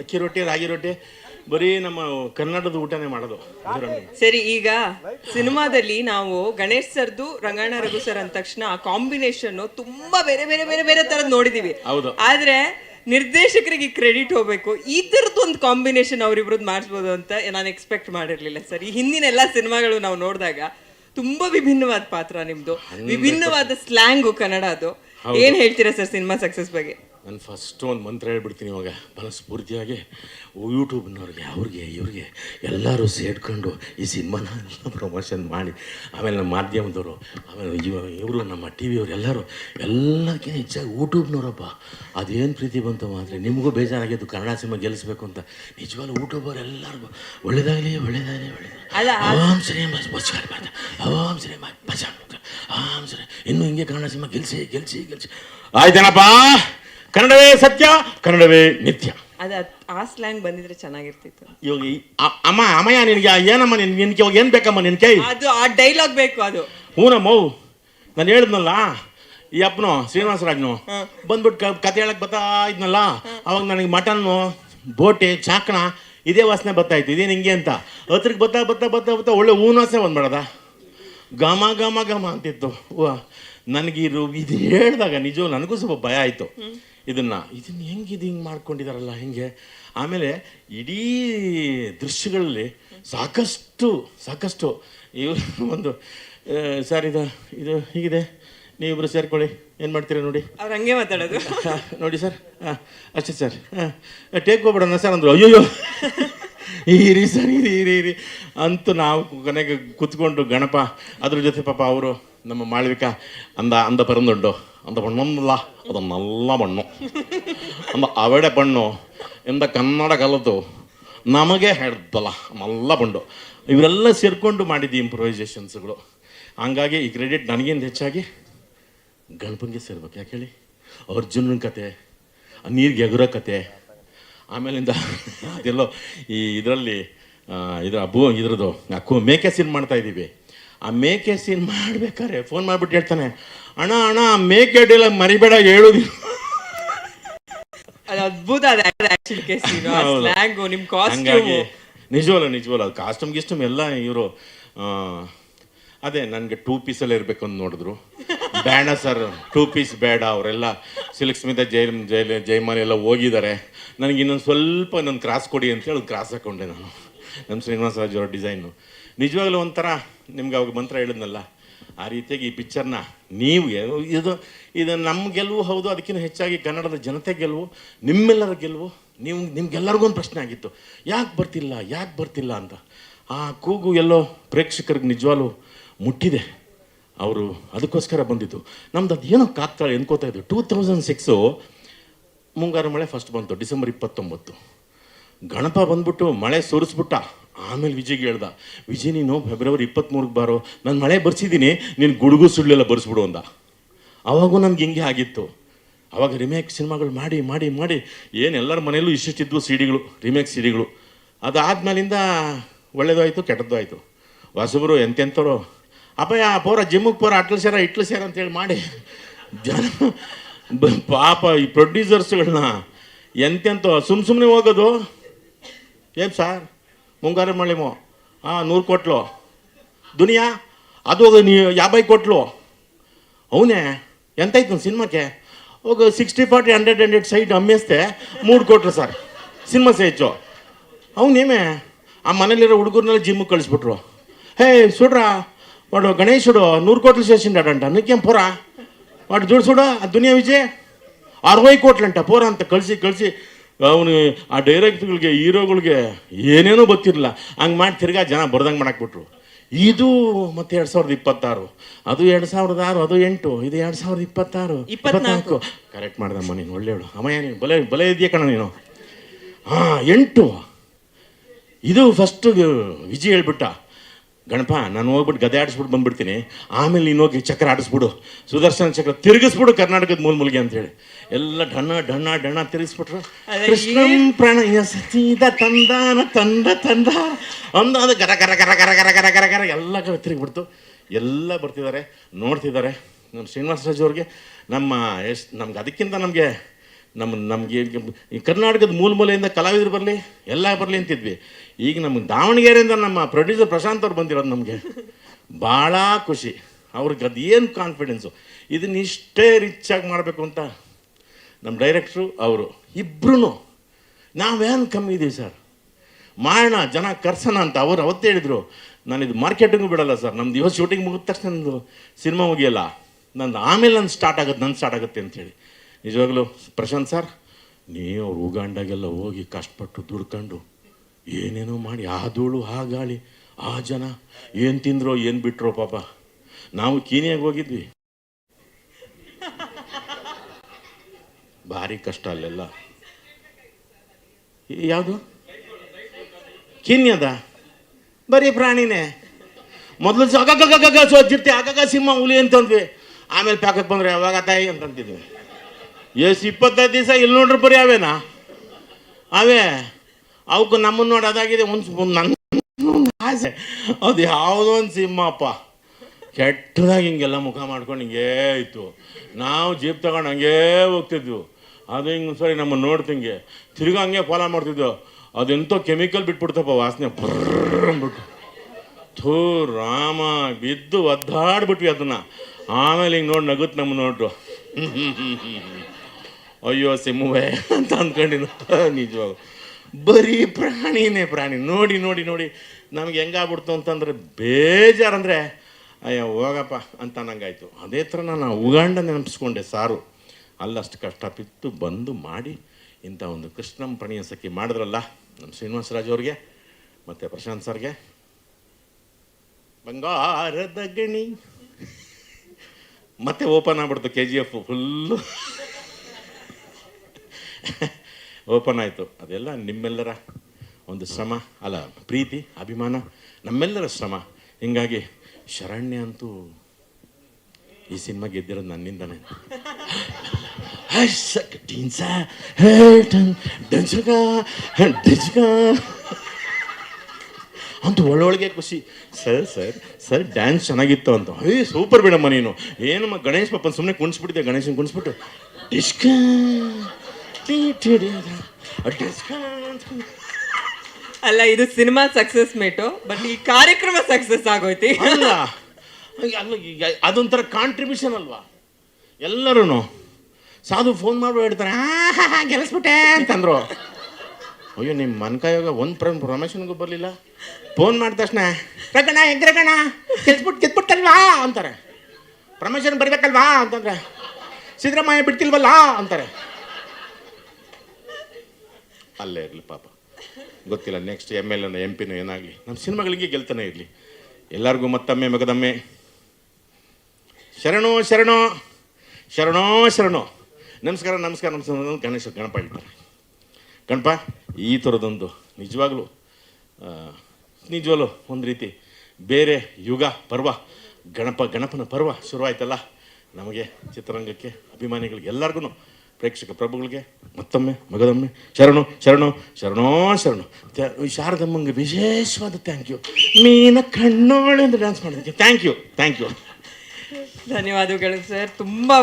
ಅಕ್ಕಿ ರೊಟ್ಟಿ ರಾಗಿ ರೊಟ್ಟಿ ಬರೀ ನಮ್ಮ ಕನ್ನಡದ ಊಟನೇ ಮಾಡೋದು ಸರಿ ಈಗ ಸಿನಿಮಾದಲ್ಲಿ ನಾವು ಗಣೇಶ್ ಸರ್ದು ರಂಗಣ್ಣ ರಘು ಸರ್ ಅಂದ ತಕ್ಷಣ ಆ ಕಾಂಬಿನೇಷನ್ ತುಂಬಾ ಬೇರೆ ಬೇರೆ ಬೇರೆ ಬೇರೆ ತರದ್ ನೋಡಿದೀವಿ. ಹೌದು. ಆದ್ರೆ ನಿರ್ದೇಶಕರಿಗೆ ಕ್ರೆಡಿಟ್ ಹೋಗ್ಬೇಕು. ಈ ತರದ್ದು ಒಂದು ಕಾಂಬಿನೇಷನ್ ಅವ್ರಿಬ್ರದ್ದು ಮಾಡಿಸ್ಬೋದು ಅಂತ ನಾನು ಎಕ್ಸ್ಪೆಕ್ಟ್ ಮಾಡಿರ್ಲಿಲ್ಲ ಸರ್. ಈ ಹಿಂದಿನ ಎಲ್ಲಾ ಸಿನಿಮಾಗಳು ನಾವು ನೋಡಿದಾಗ ತುಂಬಾ ವಿಭಿನ್ನವಾದ ಪಾತ್ರ ನಿಮ್ದು. ವಿಭಿನ್ನವಾದ ಸ್ಲ್ಯಾಂಗು ಕನ್ನಡದು ಏನ್ ಹೇಳ್ತೀರಾ ಸರ್ ಸಿನಿಮಾ ಸಕ್ಸಸ್ ಬಗ್ಗೆ? ನಾನು ಫಸ್ಟ್ ಒಂದು ಮಂತ್ರ ಹೇಳ್ಬಿಡ್ತೀನಿ ಇವಾಗ. ಮನಸ್ಫೂರ್ತಿಯಾಗಿ ಯೂಟ್ಯೂಬ್ನವ್ರಿಗೆ ಅವ್ರಿಗೆ ಇವ್ರಿಗೆ ಎಲ್ಲರೂ ಸೇರ್ಕೊಂಡು ಈ ಸಿನಿಮಾನ ಎಲ್ಲ ಪ್ರಮೋಷನ್ ಮಾಡಿ. ಆಮೇಲೆ ನಮ್ಮ ಮಾಧ್ಯಮದವರು ಆಮೇಲೆ ಇವರು ನಮ್ಮ ಟಿ ವಿಯವರು ಎಲ್ಲರೂ ಎಲ್ಲಕ್ಕಿಂತ ಹೆಚ್ಚಾಗಿ ಯೂಟ್ಯೂಬ್ನವರಪ್ಪ. ಅದೇನು ಪ್ರೀತಿ ಬಂತು ಅಂದರೆ ನಿಮಗೂ ಬೇಜಾರಾಗಿದ್ದು ಕನ್ನಡ ಸಿನಿಮಾ ಗೆಲ್ಲಿಸ್ಬೇಕು ಅಂತ. ನಿಜವಾಗ್ಲೂ ಯೂಟ್ಯೂಬರ್ ಎಲ್ಲರಿಗೂ ಒಳ್ಳೇದಾಗಲಿ ಒಳ್ಳೇದಾಗಲಿ ಒಳ್ಳೇದಾಗಲಿ. ಆಮ್ ಬಸ್ಕಾರಿ ಬಾದ ಓಂ ಶ್ರೀ ಬಜ ಓಂ ಶ್ರೀ ಇನ್ನು ಹಿಂಗೆ ಕನ್ನಡ ಸಿನಿಮಾ ಗೆಲ್ಸಿ ಗೆಲ್ಸಿ ಗೆಲ್ಸಿ. ಆಯ್ತೇನಪ್ಪ? ಕನ್ನಡವೇ ಸತ್ಯ ಕನ್ನಡವೇ ನಿತ್ಯ. ಅದ ಆ ಸ್ಲ್ಯಾಂಗ್ ಬಂದಿದ್ರೆ ಚೆನ್ನಾಗಿರ್ತಿತ್ತು. ಇವಾಗ ಈ- ಅ- ಅಮ್ಮ ಅಮ್ಮಯ್ಯ ನಿನಗೆ ಏನಮ್ಮ ನಿನ್ ನಿನ್ಗೆ ಇವಾಗ ಏನು ಬೇಕಮ್ಮ ನಿನ್ ಕೈ? ಅದು ಆ ಡೈಲಾಗ್ ಬೇಕು ಅದು. ಹೂನಮ್ಮ ನಾನು ಹೇಳಿದ್ನಲ್ಲ ಈ ಅಪ್ಪನು ಶ್ರೀನಿವಾಸರಾಜ್ನು ಬಂದ್ಬಿಟ್ಟು ಕ- ಕತೆ ಹೇಳಕ್ ಬರ್ತಾ ಇದ್ನಲ್ಲ ಅವಾಗ ನನಗೆ ಮಟನ್ನು ಬೋಟೆ ಚಾಕಣ ಇದೇ ವಾಸನೆ ಬರ್ತಾ ಇತ್ತು ಇದೇನು ಹಿಂಗೆ ಅಂತ. ಹತ್ರಕ್ಕೆ ಬರ್ತಾ ಬರ್ತಾ ಬರ್ತಾ ಬರ್ತಾ ಒಳ್ಳೆ ಹೂವಿನ ವಾಸನೆ ಬಂದ್ಬಿಡದ. ಘಮ ಘಮ ಘಮ ಅಂತಿತ್ತು. ನನಗೆ ಇದು ಇದು ಹೇಳಿದಾಗ ನಿಜ ನನಗೂ ಸ್ವಲ್ಪ ಭಯ ಆಯಿತು. ಇದನ್ನ ಇದನ್ನ ಹೆಂಗೆ ಇದು ಹಿಂಗೆ ಮಾಡ್ಕೊಂಡಿದಾರಲ್ಲ ಹಿಂಗೆ? ಆಮೇಲೆ ಇಡೀ ದೃಶ್ಯಗಳಲ್ಲಿ ಸಾಕಷ್ಟು ಸಾಕಷ್ಟು ಇವರು ಒಂದು ಸರ್ ಇದು ಇದು ಹೀಗಿದೆ. ನೀವಿಬ್ರು ಸೇರ್ಕೊಳ್ಳಿ. ಏನು ಮಾಡ್ತೀರಾ ನೋಡಿ? ಅವ್ರು ಹಂಗೆ ಮಾತಾಡೋದು. ನೋಡಿ ಸರ್. ಹಾಂ ಅಷ್ಟೇ ಸರ್. ಹಾಂ ಟೇಕ್ ಹೋಗ್ಬಿಡೋಣ ಸರ್ ಅಂದರು. ಅಯ್ಯೋ ಇರಿ ಸರ್ ಇರಿ ಇರಿ ಇರಿ ಅಂತೂ ನಾವು ಕೊನೆಗೆ ಕುತ್ಕೊಂಡು ಗಣಪ ಅದ್ರ ಜೊತೆ ಪಾಪ ಅವರು ನಮ್ಮ ಮಾಳ್ವಿಕ ಅಂದ ಅಂದ ಪರಂದುಂಡು ಅಂದ ಬಣ್ಣಲ್ಲ ಅದು ನಲ್ಲ ಬಣ್ಣು ಅಂದ ಅವಡೆ ಬಣ್ಣು ಎಂದ ಕನ್ನಡ ಕಲಿತು ನಮಗೆ ಹೇಳ್ದಲ್ಲ ನಲ್ಲ ಬಣ್ಣು ಇವರೆಲ್ಲ ಸೇರಿಕೊಂಡು ಮಾಡಿದ್ದು ಇಂಪ್ರೊವೈಸೇಷನ್ಸ್ಗಳು ಹಂಗಾಗಿ ಈ ಕ್ರೆಡಿಟ್ ನನಗೇನು ಹೆಚ್ಚಾಗಿ ಗಣಪನಿಗೆ ಸೇರ್ಬೇಕು, ಯಾಕೆ ಹೇಳಿ? ಅರ್ಜುನನ ಕತೆ ನೀರಿಗೆ ಎಗುರೋ ಕತೆ, ಆಮೇಲಿಂದ ಅದೆಲ್ಲೋ ಈ ಇದರಲ್ಲಿ ಇದರ ಭೂ ಇದ್ರದ್ದು, ಅಕ್ಕು ಮೇಕೆ ಸೀನ್ ಮಾಡ್ತಾ ಇದ್ದೀವಿ. ಆ ಮೇಕೆ ಸೀನ್ ಮಾಡ್ಬೇಕಾರೆ ಫೋನ್ ಮಾಡ್ಬಿಟ್ಟು ಹೇಳ್ತಾನೆ ಅಣ್ಣ ಅಣ್ಣ ಆ ಮೇಕೆ ಅಡ್ಡಿಲ್ಲ ಮರಿಬೇಡ ಹೇಳುದು ಅದು ಅದ್ಭುತ ಅದ ಆಕ್ಚುಲಿ ಕೇಸ್ ಹೌದು. ಸ್ಲ್ಯಾಂಗು ನಿಮ್ ಕಾಸ್ಟ್ಯೂಮ್ ಹಂಗಾಗಿ ನಿಜವಲ್ಲ ನಿಜವಲ್ಲ. ಅದು ಕಾಸ್ಟ್ಯೂಮ್ ಗಿಸ್ಟಮ್ ಎಲ್ಲ ಇವರು ಅದೇ ನನಗೆ ಟೂ ಪೀಸಲ್ಲೇ ಇರಬೇಕು ಅಂತ ನೋಡಿದ್ರು. ಬೇಡ ಸರ್ ಟೂ ಪೀಸ್ ಬೇಡ. ಅವರೆಲ್ಲ ಸಿಲ್ಕ್ ಸ್ಮಿತ ಜೈ ಜೈಲ್ ಜೈಮಾಲಿ ಎಲ್ಲ ಹೋಗಿದ್ದಾರೆ. ನನಗೆ ಇನ್ನೊಂದು ಸ್ವಲ್ಪ ನನ್ನ ಕ್ರಾಸ್ ಕೊಡಿ ಅಂತ ಹೇಳಿ ಕ್ರಾಸ್ ಹಾಕೊಂಡೆ ನಾನು. ನಮ್ಮ ಶ್ರೀನಿವಾಸ ರಾಜ್ ಅವರ ಡಿಸೈನು ನಿಜವಾಗ್ಲೂ ಒಂಥರ ನಿಮ್ಗೆ ಅವಾಗ ಮಂತ್ರ ಹೇಳಿದ್ನಲ್ಲ, ಆ ರೀತಿಯಾಗಿ ಈ ಪಿಕ್ಚರ್ನ ನೀವು ಇದು ಇದು ನಮ್ಮ ಗೆಲುವು ಹೌದು, ಅದಕ್ಕಿಂತ ಹೆಚ್ಚಾಗಿ ಕನ್ನಡದ ಜನತೆ ಗೆಲುವು, ನಿಮ್ಮೆಲ್ಲರ ಗೆಲುವು ನೀವು ನಿಮ್ಗೆಲ್ಲರಿಗೂ ಒಂದು ಪ್ರಶ್ನೆ ಆಗಿತ್ತು. ಯಾಕೆ ಬರ್ತಿಲ್ಲ ಯಾಕೆ ಬರ್ತಿಲ್ಲ ಅಂತ. ಆ ಕೂಗು ಎಲ್ಲೋ ಪ್ರೇಕ್ಷಕರಿಗೆ ನಿಜವಾಗ್ಲು ಮುಟ್ಟಿದೆ. ಅವರು ಅದಕ್ಕೋಸ್ಕರ ಬಂದಿದ್ದು. ನಮ್ದು ಅದು ಏನೋ ಕಾಕ್ತಾಳೆ ಎನ್ಕೋತಾ ಇದ್ದು ಟೂ ತೌಸಂಡ್ ಸಿಕ್ಸು ಮುಂಗಾರು ಮಳೆ ಫಸ್ಟ್ ಬಂತು, ಡಿಸೆಂಬರ್ ಇಪ್ಪತ್ತೊಂಬತ್ತು. ಗಣಪ ಬಂದ್ಬಿಟ್ಟು ಮಳೆ ಸುರಿಸ್ಬಿಟ್ಟ. ಆಮೇಲೆ ವಿಜಯ್ಗೆ ಹೇಳ್ದ, ವಿಜಯ್, ನೀನು ಫೆಬ್ರವರಿ ಇಪ್ಪತ್ತ್ಮೂರಕ್ಕೆ ಬಾರೋ. ನಾನು ಮಳೆ ಬರ್ಸಿದ್ದೀನಿ, ನೀನು ಗುಡುಗು ಸುಳ್ಳೆಲ್ಲ ಬರ್ಸ್ಬಿಡು ಅಂದ. ಅವಾಗೂ ನನಗೆ ಹಿಂಗೆ ಆಗಿತ್ತು. ಅವಾಗ ರಿಮೇಕ್ ಸಿನಿಮಾಗಳು ಮಾಡಿ ಮಾಡಿ ಮಾಡಿ, ಏನು ಎಲ್ಲರ ಮನೆಯಲ್ಲೂ ಇಷ್ಟಿಷ್ಟಿದ್ವು ಸಿಡಿಗಳು ರಿಮೇಕ್ ಸಿಡಿಗಳು. ಅದಾದ್ಮೇಲಿಂದ ಒಳ್ಳೇದು ಆಯಿತು ಕೆಟ್ಟದ್ದು ಆಯಿತು ಹೊಸಬರು ಎಂತೆಂಥವ್ರು. ಅಪ್ಪಯ್ಯ, ಪೋರ, ಜಿಮ್ಮಿಗೆ ಪೋರ, ಅಟ್ಲು ಸೇರ, ಇಟ್ಲು ಸೇರ ಅಂತೇಳಿ ಮಾಡಿ. ಜನ ಪಾಪ ಈ ಪ್ರೊಡ್ಯೂಸರ್ಸ್ಗಳನ್ನ ಎಂತೆಂಥ ಸುಮ್ಮ ಸುಮ್ಮನೆ ಹೋಗೋದು. ಏನು ಸರ್? ಮುಂಗಾರು ಮಳೆಮೋ ಹಾಂ ನೂರು ಕೊಟ್ಲು ದುನಿಯಾ ಅದು ಹೋಗು ನೀ ಯಾಭೈ ಕೊಟ್ಲು ಅವನೇ ಎಂತಾಯ್ತು ನನ್ನ ಸಿನಿಮಾಕ್ಕೆ ಹೋಗು sixty forty hundred hundred side ಅಮ್ಮೇಸ್ತೆ ಮೂರು ಕೊಟ್ರು ಸರ್ ಸಿನಿಮಾ ಹೆಚ್ಚು ಅವನೇಮೆ ಆ ಮನೇಲಿರೋ ಹುಡುಗರ್ನೆಲ್ಲ ಜಿಮ್ಮಿಗೆ ಕಳಿಸ್ಬಿಟ್ರು ಹೇ ಸುಡ್ರ వాడు గణేశుడు నూరు కోట్లు చేసిండాడంట నీకేం పోరా వాడు చూడు చూడు ఆ దునియా విజయ్ ಅರವೈ ಕೋಟ್ಲಂಟ ಪೋರ ಅಂತ ಕಳಿಸಿ ಕಳಿಸಿ ಅವನು ಆ ಡೈರೆಕ್ಟ್ಗಳಿಗೆ ಹೀರೋಗಳಿಗೆ ಏನೇನೋ ಗೊತ್ತಿರಲಿಲ್ಲ. ಹಂಗೆ ಮಾಡಿ ತಿರ್ಗಾ ಜನ ಬರ್ದಂಗೆ ಮಾಡಾಕ್ಬಿಟ್ರು. ಇದು ಮತ್ತೆ ಎರಡು ಸಾವಿರದ ಇಪ್ಪತ್ತಾರು. ಅದು ಎರಡು ಸಾವಿರದ ಆರು ಅದು ಎಂಟು ಇದು ಎರಡು ಸಾವಿರದ ಇಪ್ಪತ್ತಾರು. ಇಪ್ಪತ್ನಾಲ್ಕು. ಕರೆಕ್ಟ್ ಮಾಡ್ದಮ್ಮ ನೀನು ಒಳ್ಳೆಯವಳು. ಅಮ್ಮಯ್ಯ ನೀನು ಬಲೆ ಬಲೆ ಇದೆಯಾ ಕಣ ನೀನು? ಹಾಂ ಎಂಟು. ಇದು ಫಸ್ಟ್ ವಿಜಯ್ ಹೇಳ್ಬಿಟ್ಟ. ಗಣಪ ನಾನು ಹೋಗ್ಬಿಟ್ಟು ಗದೆ ಆಡಿಸ್ಬಿಟ್ಟು ಬಂದ್ಬಿಡ್ತೀನಿ. ಆಮೇಲೆ ನೀನು ಹೋಗಿ ಚಕ್ರ ಆಡಿಸ್ಬಿಡು. ಸುದರ್ಶನ ಚಕ್ರ ತಿರುಗಿಸ್ಬಿಡು ಕರ್ನಾಟಕದ ಮೂಲ ಮೂಲಿಗೆ ಅಂತೇಳಿ ಎಲ್ಲ ಡಣ್ಣ ಡಣ್ಣ ಡಣ್ಣ ತಿರುಗಿಸ್ಬಿಟ್ರು. ಕೃಷ್ಣ ಪ್ರಣಯ ಸತೀದ ತಂದಾನ ತಂದ ತಂದ ಅಂದ ಅದು ಗರ ಗರ ಗರ ಗರ ಗರ ಗರ ಗರ ಗರ ಎಲ್ಲ ಕಡೆ ತಿರುಗಿಬಿಡ್ತು. ಎಲ್ಲ ಬರ್ತಿದ್ದಾರೆ ನೋಡ್ತಿದ್ದಾರೆ. ನಮ್ಮ ಶ್ರೀನಿವಾಸ ರಾಜು ಅವ್ರಿಗೆ ನಮ್ಮ ಎಷ್ಟು ನಮ್ಗೆ ಅದಕ್ಕಿಂತ ನಮಗೆ ನಮ್ಮ ನಮಗೆ ಕರ್ನಾಟಕದ ಮೂಲ ಮೂಲೆಯಿಂದ ಕಲಾವಿದರು ಬರಲಿ, ಎಲ್ಲ ಬರಲಿ ಅಂತಿದ್ವಿ. ಈಗ ನಮಗೆ ದಾವಣಗೆರೆಯಿಂದ ನಮ್ಮ ಪ್ರೊಡ್ಯೂಸರ್ ಪ್ರಶಾಂತ್ ಅವ್ರು ಬಂದಿರೋದು ನಮಗೆ. ಭಾಳ ಖುಷಿ. ಅವ್ರಿಗೆ ಅದು ಏನು ಕಾನ್ಫಿಡೆನ್ಸು ಇದನ್ನ ಇಷ್ಟೇ ರಿಚ್ಚಾಗಿ ಮಾಡಬೇಕು ಅಂತ ನಮ್ಮ ಡೈರೆಕ್ಟ್ರು ಅವರು. ಇಬ್ಬರೂ ನಾವೇನು ಕಮ್ಮಿ ಇದ್ದೀವಿ ಸರ್ ಮಾಡೋಣ ಜನ ಕರ್ಸೋಣ ಅಂತ ಅವರು ಅವತ್ತು ಹೇಳಿದರು. ನಾನು ಇದು ಮಾರ್ಕೆಟಿಂಗು ಬಿಡಲ್ಲ ಸರ್ ನಮ್ದು ಇವತ್ತು ಶೂಟಿಂಗ್ ಮುಗಿದ ತಕ್ಷಣ ನಂದು ಸಿನಿಮಾ ಮುಗಿಯಲ್ಲ. ನಂದು ಆಮೇಲೆ ನಂದು ಸ್ಟಾರ್ಟ್ ಆಗುತ್ತೆ ನನ್ನ ಸ್ಟಾರ್ಟ್ ಆಗುತ್ತೆ ಅಂತೇಳಿ ನಿಜವಾಗ್ಲೂ ಪ್ರಶಾಂತ್ ಸರ್, ನೀವು ಅವ್ರು ಉಗಾಂಡಾಗೆಲ್ಲ ಹೋಗಿ ಕಷ್ಟಪಟ್ಟು ದುಡ್ಕೊಂಡು ಏನೇನೋ ಮಾಡಿ, ಆ ಧೂಳು, ಆ ಗಾಳಿ, ಆ ಜನ, ಏನು ತಿಂದ್ರೋ, ಏನು ಬಿಟ್ರೋ ಪಾಪ. ನಾವು ಕೀನಿಯಾಗಿ ಹೋಗಿದ್ವಿ. ಭಾರಿ ಕಷ್ಟ ಅಲ್ಲೆಲ್ಲ. ಯಾವುದು? ಕಿನ್ಯದ? ಬರೀ ಪ್ರಾಣಿನೇ. ಮೊದಲು ಅಗಗ ಸೋಜಿರ್ತಿ ಅಗಗ ಸಿಂಹ ಹುಲಿ ಅಂತಂದ್ವಿ. ಆಮೇಲೆ ಪ್ಯಾಕಕ್ಕೆ ಬಂದ್ರೆ ಯಾವಾಗ ತಾಯಿ ಅಂತಂತಿದ್ವಿ. ಎಷ್ಟು ಇಪ್ಪತ್ತೈದು ದಿವಸ ಇಲ್ಲಿ ನೋಡ್ರಿ ಬರೀ ಅವೇನಾ? ಅವೇ ಅವಕ್ಕೆ ನಮ್ಮನ್ನು ನೋಡಿ ಅದಾಗಿದೆ ಒಂದು ನನ್ನ ಆಸೆ. ಅದು ಯಾವುದೋ ಒಂದು ಸಿಂಹಪ್ಪ. ಕೆಟ್ಟದಾಗಿ ಹಿಂಗೆಲ್ಲ ಮುಖ ಮಾಡ್ಕೊಂಡು ಹಿಂಗೇ ಇತ್ತು. ನಾವು ಜೀಪ್ ತಗೊಂಡು ಹಂಗೇ ಹೋಗ್ತಿದ್ವು. ಅದು ಹಿಂಗೆ ಸರಿ ನಮ್ಮನ್ನು ನೋಡ್ತಿಂಗೆ ತಿರ್ಗಾ ಹಂಗೆ ಫಾಲೋ ಮಾಡ್ತಿದ್ವು. ಅದೆಂತೋ ಕೆಮಿಕಲ್ ಬಿಟ್ಬಿಡ್ತಪ್ಪ ವಾಸನೆ. ಬರ್ಬಿಟ್ಟು ಥೂ, ರಾಮ, ಬಿದ್ದು ಒದ್ದಾಡ್ಬಿಟ್ವಿ ಅದನ್ನ. ಆಮೇಲೆ ಹಿಂಗೆ ನೋಡಿ ನಗುತ್ತೆ ನಮ್ಮ ನೋಡ್ರು. ಅಯ್ಯೋ ಸಿಂಹವೇ ಅಂತ ಅಂದ್ಕೊಂಡಿದ್ದು ನಿಜವಾಗ ಬರೀ ಪ್ರಾಣಿನೇ ಪ್ರಾಣಿ. ನೋಡಿ ನೋಡಿ ನೋಡಿ. ನಮ್ಗೆ ಹೆಂಗಾಗ್ಬಿಡ್ತು ಅಂತಂದ್ರೆ ಬೇಜಾರಂದರೆ, ಅಯ್ಯೋ, ಹೋಗಪ್ಪ ಅಂತ ನಂಗಾಯ್ತು ಅದೇ ಥರ ನಾನು ಉಗಾಂಡ ನೆನಪಿಸ್ಕೊಂಡೆ ಸಾರು. ಅಲ್ಲಷ್ಟು ಕಷ್ಟ ಬಿತ್ತು, ಬಂದು ಮಾಡಿ ಇಂಥ ಒಂದು ಕೃಷ್ಣಂ ಪ್ರಣಯ ಸಖಿ ಮಾಡಿದ್ರಲ್ಲ, ನಮ್ಮ ಶ್ರೀನಿವಾಸರಾಜ್ ಅವ್ರಿಗೆ, ಮತ್ತು ಪ್ರಶಾಂತ್ ಸರ್ಗೆ. ಬಂಗಾರದ ಗಣಿ. ಮತ್ತೆ ಓಪನ್ ಆಗ್ಬಿಡ್ತು K G F full open ಆಯಿತು. ಅದೆಲ್ಲ ನಿಮ್ಮೆಲ್ಲರ ಒಂದು ಶ್ರಮ, ಅಲ್ಲ, ಪ್ರೀತಿ, ಅಭಿಮಾನ, ನಮ್ಮೆಲ್ಲರ ಶ್ರಮ. ಹಿಂಗಾಗಿ ಶರಣ್ಯ ಅಂತೂ ಈ ಸಿನಿಮಾ ಗೆದ್ದಿರೋದು ನನ್ನಿಂದನೇ. ಅಂತ ಒಳ್ಳೊಳಗೆ ಖುಷಿ. ಸರ್ ಸರ್ ಸರ್, ಡ್ಯಾನ್ಸ್ ಚೆನ್ನಾಗಿತ್ತು ಅಂತ. ಹೇ, ಸೂಪರ್ ಬಿಡಮ್ಮ ನೀನು. ಏನಮ್ಮ ಗಣೇಶ್ ಪಪ್ಪನ ಸುಮ್ಮನೆ ಕುಣಿಸ್ಬಿಟ್ಟಿದ್ದೆ ಗಣೇಶನ್ ಕುಣಿಸ್ಬಿಟ್ಟು. ಡಿಸ್ಕ ಅಲ್ಲ ಇದು ಸಿನಿಮಾ ಸಕ್ಸಸ್ ಮೇಟು ಬಟ್ ಈ ಕಾರ್ಯಕ್ರಮ ಸಕ್ಸಸ್ ಆಗೋಯ್ತಿ. ಅಲ್ಲ ಅದೊಂಥರ ಕಾಂಟ್ರಿಬ್ಯೂಷನ್ ಅಲ್ವಾ? ಎಲ್ಲರೂ ಸಾಧು ಫೋನ್ ಮಾಡ್ಬಿಟ್ಟು ಹೇಳ್ತಾರೆ "ಆ, ಗೆಲ್ಲಿಸ್ಬಿಟ್ಟೆ ಅಂತಂದ್ರು. ಅಯ್ಯೋ ನಿಮ್ಮ ಮನ್ಕಾಯೋಗ ಒಂದು ಪ್ರ ಪ್ರಮೋಷನ್ಗೂ ಬರಲಿಲ್ಲ? ಫೋನ್ ಮಾಡಿದ ತಕ್ಷಣ ರಗಣ ಹೆಗ್ರಗಣ ಗೆಲ್ಸ್ಬಿಟ್ಟು ಗೆದ್ಬಿಟ್ಟಲ್ವಾ ಅಂತಾರೆ. ಪ್ರಮೋಷನ್ ಬರಬೇಕಲ್ವಾ? ಅಂತಂದ್ರೆ ಸಿದ್ದರಾಮಯ್ಯ ಬಿಡ್ತಿಲ್ವಲ್ಲ? ಅಂತಾರೆ. ಅಲ್ಲೇ ಇರಲಿ ಪಾಪ. ಗೊತ್ತಿಲ್ಲ ನೆಕ್ಸ್ಟ್ ಎಂ ಎಲ್ ಎಂ ಪಿನೂ ಏನಾಗಲಿ. ನಮ್ಮ ಸಿನಿಮಾಗಳಿಗೆ ಗೆಲ್ತಾನೆ ಇರಲಿ. ಎಲ್ಲರಿಗೂ ಮತ್ತೊಮ್ಮೆ ಮಗದಮ್ಮೆ. ಶರಣೋ ಶರಣೋ. ಶರಣೋ ಶರಣೋ. ನಮಸ್ಕಾರ ನಮಸ್ಕಾರ ನಮಸ್ಕಾರ. ಗಣೇಶ ಗಣಪ ಹೇಳ್ತಾರೆ ಗಣಪ, ಈ ಥರದೊಂದು ನಿಜವಾಗ್ಲೂ ನಿಜವಾಗ್ಲೂ ಒಂದು ರೀತಿ ಬೇರೆ ಯುಗ, ಪರ್ವ, ಗಣಪ, ಗಣಪನ ಪರ್ವ ಶುರುವಾಯ್ತಲ್ಲ. ನಮಗೆ ಚಿತ್ರರಂಗಕ್ಕೆ, ಅಭಿಮಾನಿಗಳಿಗೆ ಎಲ್ಲರಿಗೂ ಪ್ರೇಕ್ಷಕ ಪ್ರಭುಗಳಿಗೆ, ಮತ್ತೊಮ್ಮೆ ಮಗದೊಮ್ಮೆ ಶರಣು ಶರಣು, ಶರಣೋ, ಶರಣು. ಶಾರದಮ್ಮಂಗೆ ವಿಶೇಷವಾದ ಥ್ಯಾಂಕ್ ಯು ಮೀನ ಕಣ್ಣೋಳೆ ಅಂತ ಡ್ಯಾನ್ಸ್ ಮಾಡಿದ್ದಕ್ಕೆ. ಥ್ಯಾಂಕ್ ಯು ಥ್ಯಾಂಕ್ ಯು ಧನ್ಯವಾದಗಳು ಸರ್. ತುಂಬಾ